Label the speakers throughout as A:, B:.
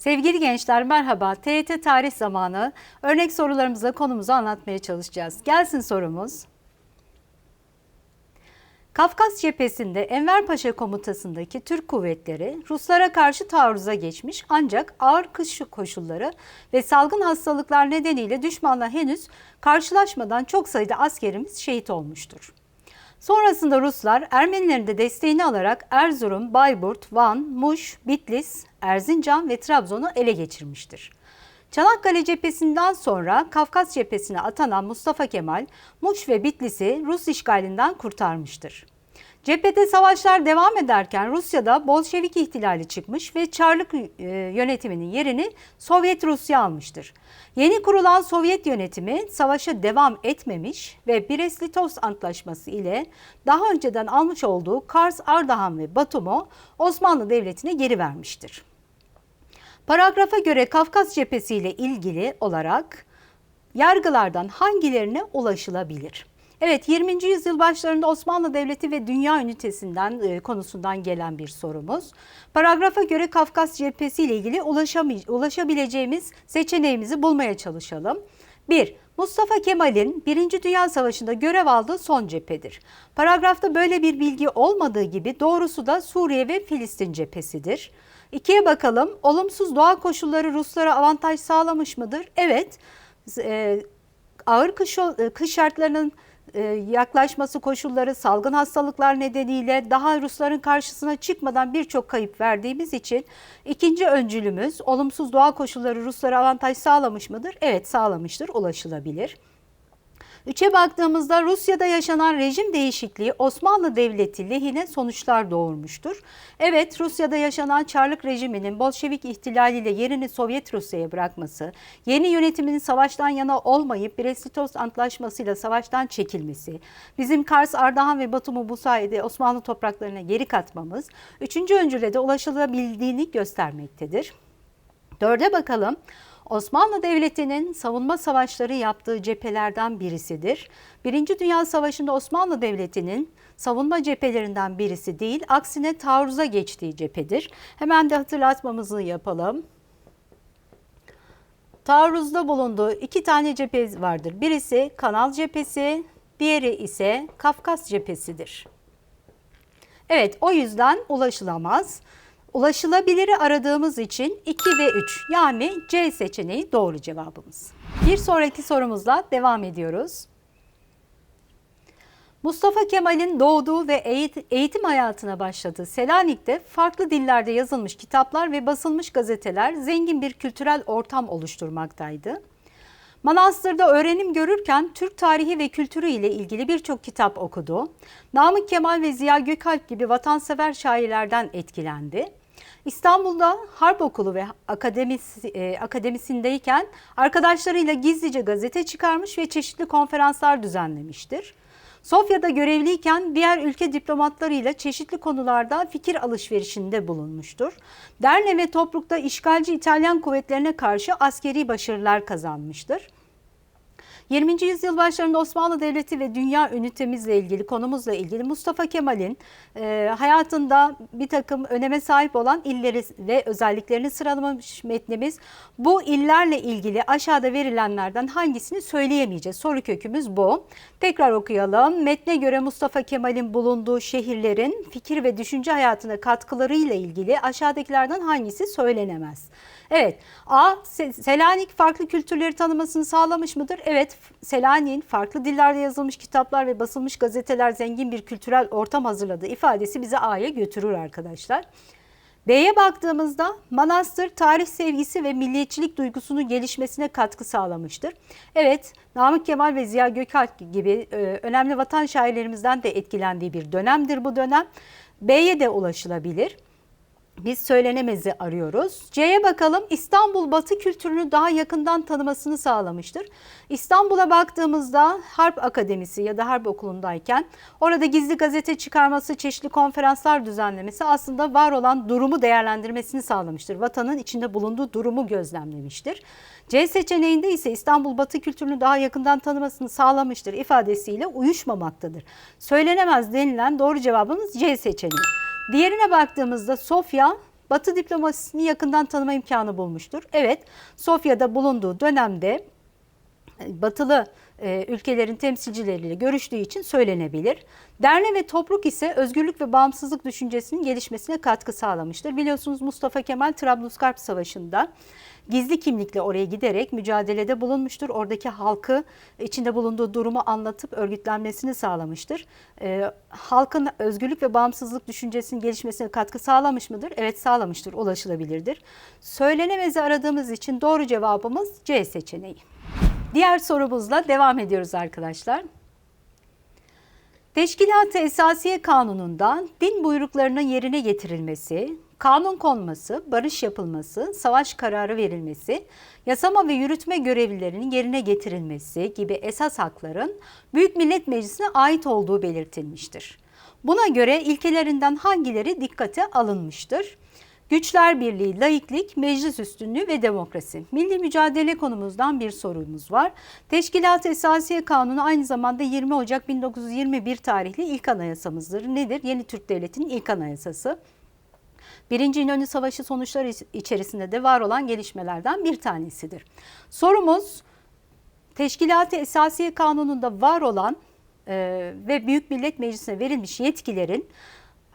A: Sevgili gençler merhaba. TYT tarih zamanı örnek sorularımızla konumuzu anlatmaya çalışacağız. Gelsin sorumuz. Kafkas cephesinde Enver Paşa komutasındaki Türk kuvvetleri Ruslara karşı taarruza geçmiş ancak ağır kış koşulları ve salgın hastalıklar nedeniyle düşmanla henüz karşılaşmadan çok sayıda askerimiz şehit olmuştur. Sonrasında Ruslar Ermenilerin de desteğini alarak Erzurum, Bayburt, Van, Muş, Bitlis, Erzincan ve Trabzon'u ele geçirmiştir. Çanakkale cephesinden sonra Kafkas cephesine atanan Mustafa Kemal, Muş ve Bitlis'i Rus işgalinden kurtarmıştır. Cephede savaşlar devam ederken Rusya'da Bolşevik ihtilali çıkmış ve Çarlık e, yönetiminin yerini Sovyet Rusya almıştır. Yeni kurulan Sovyet yönetimi savaşa devam etmemiş ve Brest-Litovsk Antlaşması ile daha önceden almış olduğu Kars, Ardahan ve Batum'u Osmanlı Devleti'ne geri vermiştir. Paragrafa göre Kafkas cephesi ile ilgili olarak yargılardan hangilerine ulaşılabilir? Evet 20. yüzyıl başlarında Osmanlı Devleti ve dünya ünitesinden e, konusundan gelen bir sorumuz. Paragrafa göre Kafkas cephesi ile ilgili ulaşabileceğimiz seçeneğimizi bulmaya çalışalım. 1. Mustafa Kemal'in 1. Dünya Savaşı'nda görev aldığı son cephedir. Paragrafta böyle bir bilgi olmadığı gibi doğrusu da Suriye ve Filistin cephesidir. İkiye bakalım. Olumsuz doğa koşulları Ruslara avantaj sağlamış mıdır? Evet. E, ağır kış, e, kış şartlarının yaklaşması koşulları salgın hastalıklar nedeniyle daha Rusların karşısına çıkmadan birçok kayıp verdiğimiz için ikinci öncülümüz olumsuz doğa koşulları Ruslara avantaj sağlamış mıdır? Evet sağlamıştır, ulaşılabilir. Üçe baktığımızda Rusya'da yaşanan rejim değişikliği Osmanlı Devleti lehine sonuçlar doğurmuştur. Evet Rusya'da yaşanan Çarlık rejiminin Bolşevik ihtilaliyle yerini Sovyet Rusya'ya bırakması, yeni yönetiminin savaştan yana olmayıp Brest-Litovsk Antlaşması'yla savaştan çekilmesi, bizim Kars, Ardahan ve Batum'u bu sayede Osmanlı topraklarına geri katmamız, üçüncü öncüle de ulaşılabildiğini göstermektedir. Dörde bakalım. Osmanlı Devleti'nin savunma savaşları yaptığı cephelerden birisidir. Birinci Dünya Savaşı'nda Osmanlı Devleti'nin savunma cephelerinden birisi değil, aksine taarruza geçtiği cephedir. Hemen de hatırlatmamızı yapalım. Taarruzda bulunduğu iki tane cephe vardır. Birisi Kanal cephesi, diğeri ise Kafkas cephesidir. Evet, o yüzden ulaşılamaz. Ulaşılabiliri aradığımız için 2 ve 3 yani C seçeneği doğru cevabımız. Bir sonraki sorumuzla devam ediyoruz. Mustafa Kemal'in doğduğu ve eğitim hayatına başladığı Selanik'te farklı dillerde yazılmış kitaplar ve basılmış gazeteler zengin bir kültürel ortam oluşturmaktaydı. Manastır'da öğrenim görürken Türk tarihi ve kültürü ile ilgili birçok kitap okudu. Namık Kemal ve Ziya Gökalp gibi vatansever şairlerden etkilendi. İstanbul'da Harp Okulu ve akademisi, e, akademisindeyken arkadaşlarıyla gizlice gazete çıkarmış ve çeşitli konferanslar düzenlemiştir. Sofya'da görevliyken diğer ülke diplomatlarıyla çeşitli konularda fikir alışverişinde bulunmuştur. Derne ve Tobruk'ta işgalci İtalyan kuvvetlerine karşı askeri başarılar kazanmıştır. 20. yüzyıl başlarında Osmanlı Devleti ve dünya ünitemizle ilgili konumuzla ilgili Mustafa Kemal'in e, hayatında bir takım öneme sahip olan illeri ve özelliklerini sıralamış metnimiz. Bu illerle ilgili aşağıda verilenlerden hangisini söyleyemeyeceğiz. Soru kökümüz bu. Tekrar okuyalım. Metne göre Mustafa Kemal'in bulunduğu şehirlerin fikir ve düşünce hayatına katkılarıyla ilgili aşağıdakilerden hangisi söylenemez? Evet. A. Selanik farklı kültürleri tanımasını sağlamış mıdır? Evet. Selanik'in farklı dillerde yazılmış kitaplar ve basılmış gazeteler zengin bir kültürel ortam hazırladığı ifadesi bizi A'ya götürür arkadaşlar. B'ye baktığımızda manastır tarih sevgisi ve milliyetçilik duygusunun gelişmesine katkı sağlamıştır. Evet, Namık Kemal ve Ziya Gökalp gibi e, önemli vatan şairlerimizden de etkilendiği bir dönemdir bu dönem. B'ye de ulaşılabilir. Biz söylenemezi arıyoruz. C'ye bakalım. İstanbul Batı kültürünü daha yakından tanımasını sağlamıştır. İstanbul'a baktığımızda Harp Akademisi ya da Harp Okulu'ndayken orada gizli gazete çıkarması, çeşitli konferanslar düzenlemesi aslında var olan durumu değerlendirmesini sağlamıştır. Vatanın içinde bulunduğu durumu gözlemlemiştir. C seçeneğinde ise İstanbul Batı kültürünü daha yakından tanımasını sağlamıştır ifadesiyle uyuşmamaktadır. Söylenemez denilen doğru cevabımız C seçeneği. Diğerine baktığımızda Sofya Batı diplomasisini yakından tanıma imkanı bulmuştur. Evet, Sofya'da bulunduğu dönemde batılı e, ülkelerin temsilcileriyle görüştüğü için söylenebilir. Derne ve Topruk ise özgürlük ve bağımsızlık düşüncesinin gelişmesine katkı sağlamıştır. Biliyorsunuz Mustafa Kemal Trablusgarp Savaşı'nda gizli kimlikle oraya giderek mücadelede bulunmuştur. Oradaki halkı içinde bulunduğu durumu anlatıp örgütlenmesini sağlamıştır. E, halkın özgürlük ve bağımsızlık düşüncesinin gelişmesine katkı sağlamış mıdır? Evet sağlamıştır, ulaşılabilirdir. Söylenemezi aradığımız için doğru cevabımız C seçeneği. Diğer sorumuzla devam ediyoruz arkadaşlar. Teşkilat-ı Esasiye Kanunu'nda din buyruklarının yerine getirilmesi, kanun konması, barış yapılması, savaş kararı verilmesi, yasama ve yürütme görevlilerinin yerine getirilmesi gibi esas hakların Büyük Millet Meclisi'ne ait olduğu belirtilmiştir. Buna göre ilkelerinden hangileri dikkate alınmıştır? Güçler Birliği, laiklik, meclis üstünlüğü ve demokrasi. Milli mücadele konumuzdan bir sorumuz var. Teşkilat Esasiye Kanunu aynı zamanda 20 Ocak 1921 tarihli ilk anayasamızdır. Nedir? Yeni Türk Devleti'nin ilk anayasası. Birinci İnönü Savaşı sonuçları içerisinde de var olan gelişmelerden bir tanesidir. Sorumuz Teşkilat-ı Esasiye Kanunu'nda var olan e, ve Büyük Millet Meclisi'ne verilmiş yetkilerin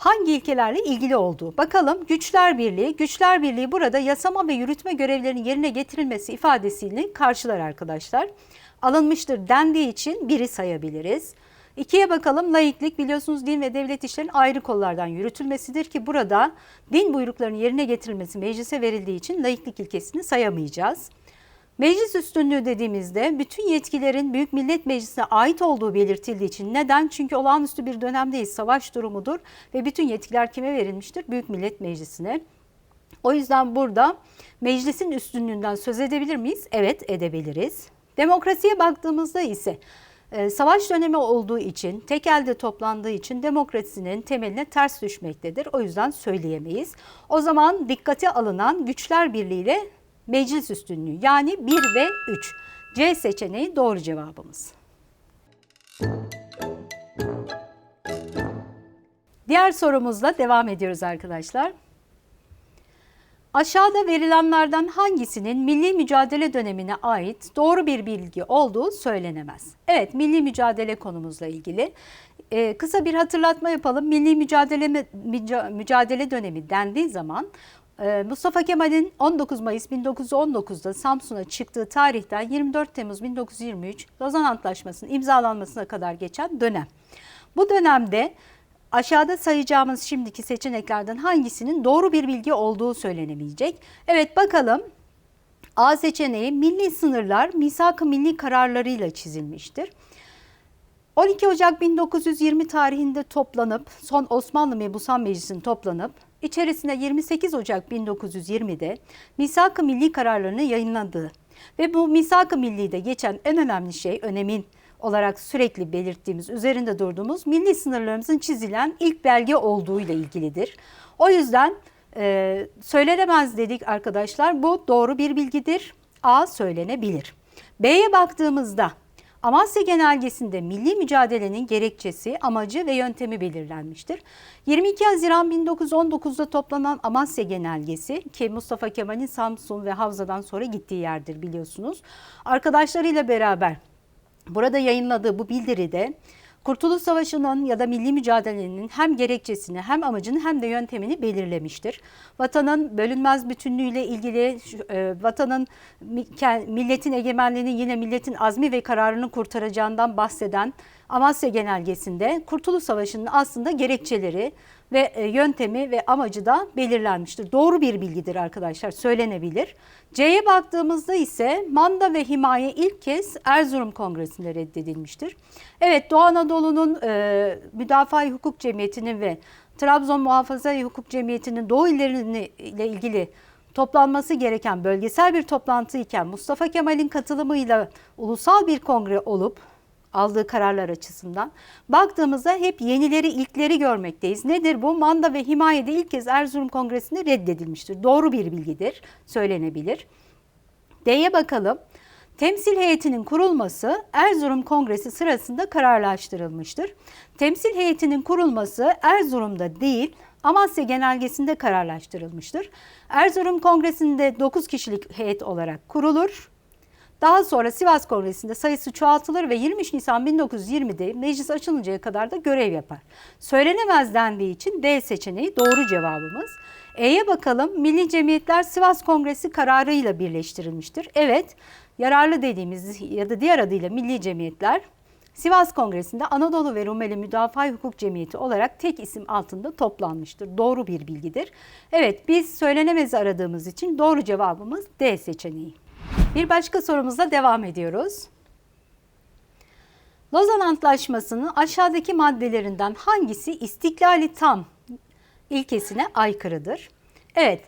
A: hangi ilkelerle ilgili olduğu. Bakalım Güçler Birliği, Güçler Birliği burada yasama ve yürütme görevlerinin yerine getirilmesi ifadesiyle karşılar arkadaşlar. Alınmıştır dendiği için biri sayabiliriz. İkiye bakalım laiklik biliyorsunuz din ve devlet işlerinin ayrı kollardan yürütülmesidir ki burada din buyruklarının yerine getirilmesi meclise verildiği için laiklik ilkesini sayamayacağız. Meclis üstünlüğü dediğimizde bütün yetkilerin Büyük Millet Meclisi'ne ait olduğu belirtildiği için neden? Çünkü olağanüstü bir dönemdeyiz, savaş durumudur ve bütün yetkiler kime verilmiştir? Büyük Millet Meclisi'ne. O yüzden burada meclisin üstünlüğünden söz edebilir miyiz? Evet edebiliriz. Demokrasiye baktığımızda ise e, savaş dönemi olduğu için, tek elde toplandığı için demokrasinin temeline ters düşmektedir. O yüzden söyleyemeyiz. O zaman dikkate alınan güçler birliğiyle meclis üstünlüğü yani 1 ve 3. C seçeneği doğru cevabımız. Diğer sorumuzla devam ediyoruz arkadaşlar. Aşağıda verilenlerden hangisinin milli mücadele dönemine ait doğru bir bilgi olduğu söylenemez. Evet, milli mücadele konumuzla ilgili ee, kısa bir hatırlatma yapalım. Milli mücadele mücadele dönemi dendiği zaman Mustafa Kemal'in 19 Mayıs 1919'da Samsun'a çıktığı tarihten 24 Temmuz 1923 Lozan Antlaşması'nın imzalanmasına kadar geçen dönem. Bu dönemde aşağıda sayacağımız şimdiki seçeneklerden hangisinin doğru bir bilgi olduğu söylenemeyecek. Evet bakalım. A seçeneği milli sınırlar misak-ı milli kararlarıyla çizilmiştir. 12 Ocak 1920 tarihinde toplanıp son Osmanlı Mebusan Meclisi'nin toplanıp içerisinde 28 Ocak 1920'de Misak-ı Milli kararlarını yayınladığı ve bu Misak-ı Milli'de geçen en önemli şey önemin olarak sürekli belirttiğimiz, üzerinde durduğumuz milli sınırlarımızın çizilen ilk belge olduğu ile ilgilidir. O yüzden e, söylenemez dedik arkadaşlar. Bu doğru bir bilgidir. A söylenebilir. B'ye baktığımızda Amasya Genelgesi'nde milli mücadelenin gerekçesi, amacı ve yöntemi belirlenmiştir. 22 Haziran 1919'da toplanan Amasya Genelgesi ki Mustafa Kemal'in Samsun ve Havza'dan sonra gittiği yerdir biliyorsunuz. Arkadaşlarıyla beraber burada yayınladığı bu bildiride Kurtuluş Savaşı'nın ya da milli mücadelenin hem gerekçesini hem amacını hem de yöntemini belirlemiştir. Vatanın bölünmez bütünlüğüyle ilgili e, vatanın milletin egemenliğini yine milletin azmi ve kararını kurtaracağından bahseden Amasya Genelgesi'nde Kurtuluş Savaşı'nın aslında gerekçeleri ve e, yöntemi ve amacı da belirlenmiştir. Doğru bir bilgidir arkadaşlar söylenebilir. C'ye baktığımızda ise manda ve himaye ilk kez Erzurum Kongresi'nde reddedilmiştir. Evet Doğu Anadolu'nun e, Müdafaa Hukuk Cemiyeti'nin ve Trabzon Muhafaza Hukuk Cemiyeti'nin Doğu ile ilgili toplanması gereken bölgesel bir toplantı iken Mustafa Kemal'in katılımıyla ulusal bir kongre olup aldığı kararlar açısından baktığımızda hep yenileri ilkleri görmekteyiz. Nedir bu? Manda ve himayede ilk kez Erzurum Kongresi'nde reddedilmiştir. Doğru bir bilgidir, söylenebilir. D'ye bakalım. Temsil heyetinin kurulması Erzurum Kongresi sırasında kararlaştırılmıştır. Temsil heyetinin kurulması Erzurum'da değil, Amasya Genelgesi'nde kararlaştırılmıştır. Erzurum Kongresi'nde 9 kişilik heyet olarak kurulur. Daha sonra Sivas Kongresi'nde sayısı çoğaltılır ve 23 Nisan 1920'de meclis açılıncaya kadar da görev yapar. Söylenemez dendiği için D seçeneği doğru cevabımız. E'ye bakalım. Milli Cemiyetler Sivas Kongresi kararıyla birleştirilmiştir. Evet, yararlı dediğimiz ya da diğer adıyla Milli Cemiyetler Sivas Kongresi'nde Anadolu ve Rumeli Müdafaa Hukuk Cemiyeti olarak tek isim altında toplanmıştır. Doğru bir bilgidir. Evet, biz söylenemezi aradığımız için doğru cevabımız D seçeneği. Bir başka sorumuzla devam ediyoruz. Lozan Antlaşması'nın aşağıdaki maddelerinden hangisi istiklali tam ilkesine aykırıdır? Evet,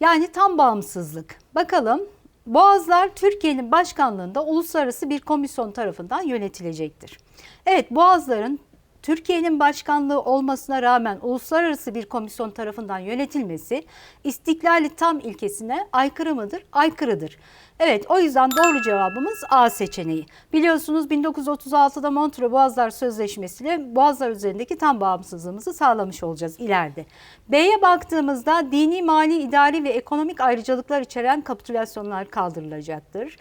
A: yani tam bağımsızlık. Bakalım, Boğazlar Türkiye'nin başkanlığında uluslararası bir komisyon tarafından yönetilecektir. Evet, Boğazların Türkiye'nin başkanlığı olmasına rağmen uluslararası bir komisyon tarafından yönetilmesi istiklali tam ilkesine aykırı mıdır? Aykırıdır. Evet o yüzden doğru cevabımız A seçeneği. Biliyorsunuz 1936'da Montreux Boğazlar Sözleşmesi ile Boğazlar üzerindeki tam bağımsızlığımızı sağlamış olacağız ileride. B'ye baktığımızda dini, mali, idari ve ekonomik ayrıcalıklar içeren kapitülasyonlar kaldırılacaktır.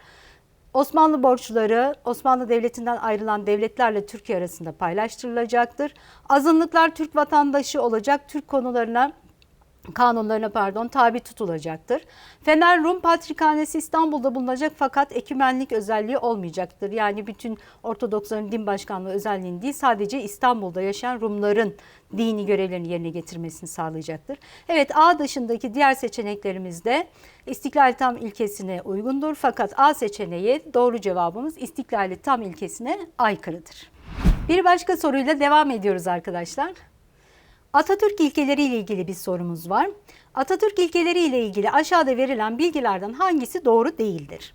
A: Osmanlı borçları Osmanlı Devleti'nden ayrılan devletlerle Türkiye arasında paylaştırılacaktır. Azınlıklar Türk vatandaşı olacak, Türk konularına kanunlarına pardon tabi tutulacaktır. Fener Rum Patrikhanesi İstanbul'da bulunacak fakat ekümenlik özelliği olmayacaktır. Yani bütün Ortodoksların din başkanlığı özelliğini değil sadece İstanbul'da yaşayan Rumların dini görevlerini yerine getirmesini sağlayacaktır. Evet A dışındaki diğer seçeneklerimiz de istiklal tam ilkesine uygundur fakat A seçeneği doğru cevabımız istiklali tam ilkesine aykırıdır. Bir başka soruyla devam ediyoruz arkadaşlar. Atatürk ilkeleri ile ilgili bir sorumuz var. Atatürk ilkeleri ile ilgili aşağıda verilen bilgilerden hangisi doğru değildir?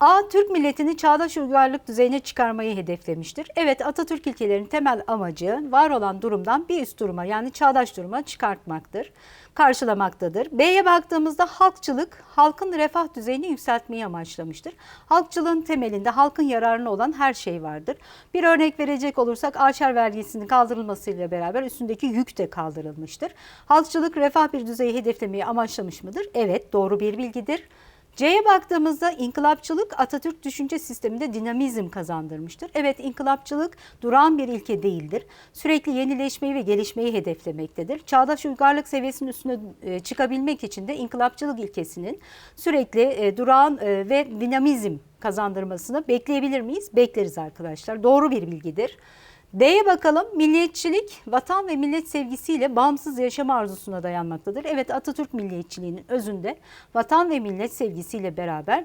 A: A. Türk milletini çağdaş uygarlık düzeyine çıkarmayı hedeflemiştir. Evet Atatürk ilkelerinin temel amacı var olan durumdan bir üst duruma yani çağdaş duruma çıkartmaktır, karşılamaktadır. B'ye baktığımızda halkçılık halkın refah düzeyini yükseltmeyi amaçlamıştır. Halkçılığın temelinde halkın yararına olan her şey vardır. Bir örnek verecek olursak Aşer vergisinin kaldırılmasıyla beraber üstündeki yük de kaldırılmıştır. Halkçılık refah bir düzeyi hedeflemeyi amaçlamış mıdır? Evet doğru bir bilgidir. C'ye baktığımızda inkılapçılık Atatürk düşünce sisteminde dinamizm kazandırmıştır. Evet inkılapçılık duran bir ilke değildir. Sürekli yenileşmeyi ve gelişmeyi hedeflemektedir. Çağdaş uygarlık seviyesinin üstüne e, çıkabilmek için de inkılapçılık ilkesinin sürekli e, duran e, ve dinamizm kazandırmasını bekleyebilir miyiz? Bekleriz arkadaşlar. Doğru bir bilgidir. D'ye bakalım. Milliyetçilik vatan ve millet sevgisiyle bağımsız yaşam arzusuna dayanmaktadır. Evet Atatürk milliyetçiliğinin özünde vatan ve millet sevgisiyle beraber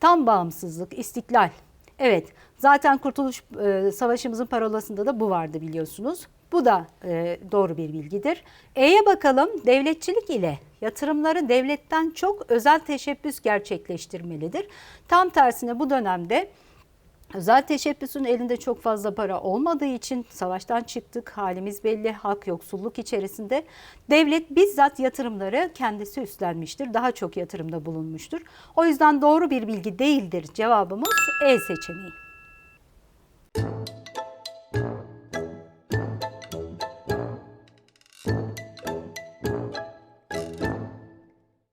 A: tam bağımsızlık, istiklal. Evet zaten Kurtuluş e, Savaşımızın parolasında da bu vardı biliyorsunuz. Bu da e, doğru bir bilgidir. E'ye bakalım. Devletçilik ile yatırımları devletten çok özel teşebbüs gerçekleştirmelidir. Tam tersine bu dönemde Özel teşebbüsün elinde çok fazla para olmadığı için savaştan çıktık. Halimiz belli. Halk yoksulluk içerisinde. Devlet bizzat yatırımları kendisi üstlenmiştir. Daha çok yatırımda bulunmuştur. O yüzden doğru bir bilgi değildir. Cevabımız E seçeneği.